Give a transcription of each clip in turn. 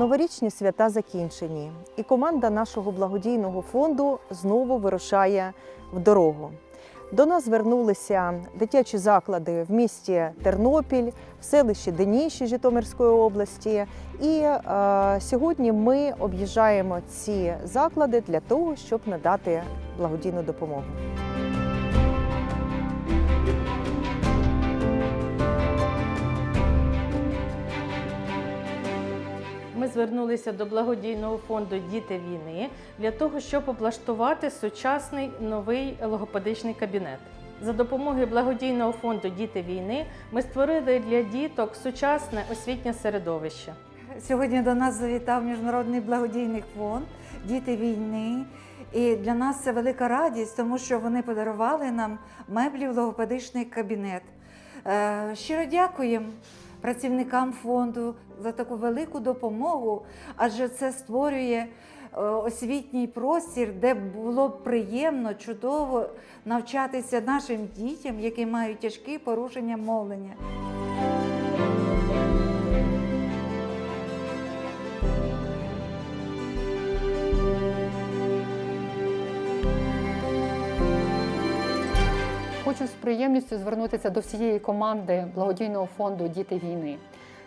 Новорічні свята закінчені, і команда нашого благодійного фонду знову вирушає в дорогу. До нас звернулися дитячі заклади в місті Тернопіль, в селищі Деніші Житомирської області. І е, сьогодні ми об'їжджаємо ці заклади для того, щоб надати благодійну допомогу. Звернулися до благодійного фонду Діти війни для того, щоб облаштувати сучасний новий логопедичний кабінет. За допомогою благодійного фонду Діти війни ми створили для діток сучасне освітнє середовище. Сьогодні до нас завітав Міжнародний благодійний фонд Діти війни. І для нас це велика радість, тому що вони подарували нам меблі в логопедичний кабінет. Е, Щиро дякуємо працівникам фонду за таку велику допомогу, адже це створює е, освітній простір, де було б приємно, чудово навчатися нашим дітям, які мають тяжкі порушення мовлення. Хочу з приємністю звернутися до всієї команди благодійного фонду Діти війни.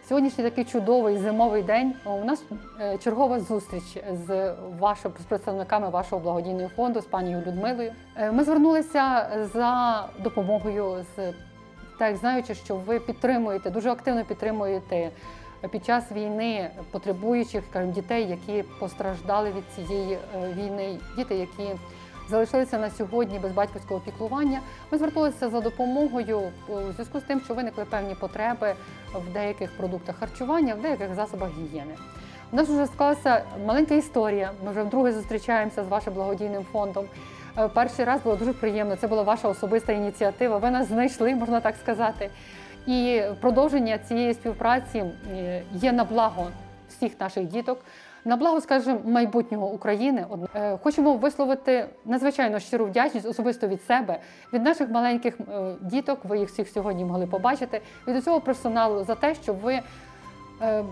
Сьогоднішній такий чудовий зимовий день. У нас е, чергова зустріч з вашими з представниками вашого благодійного фонду з панією Людмилою. Е, Ми звернулися за допомогою з так знаючи, що ви підтримуєте дуже активно підтримуєте під час війни потребуючих дітей, які постраждали від цієї е, війни, діти, які залишилися на сьогодні без батьківського піклування. Ми звернулися за допомогою у зв'язку з тим, що виникли певні потреби в деяких продуктах харчування, в деяких засобах гігієни. У нас вже склалася маленька історія. Ми вже вдруге зустрічаємося з вашим благодійним фондом. Е, Перший раз було дуже приємно. Це була ваша особиста ініціатива. Ви нас знайшли, можна так сказати. І продовження цієї співпраці е, є на благо всіх наших діток. На благо, скажімо, майбутнього України Е, хочемо висловити надзвичайно щиру вдячність особисто від себе, від наших маленьких е, діток. Ви їх всіх сьогодні могли побачити. Від усього персоналу за те, що ви е,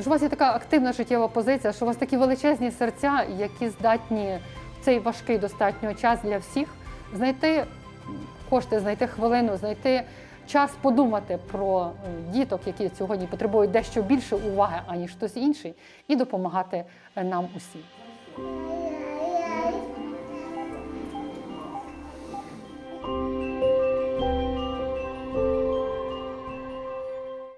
що у вас є така активна життєва позиція, що у вас такі величезні серця, які здатні в цей важкий достатньо час для всіх знайти кошти, знайти хвилину, знайти час подумати про е, діток, які сьогодні потребують дещо більше уваги, аніж хтось інший, і допомагати е, нам усім.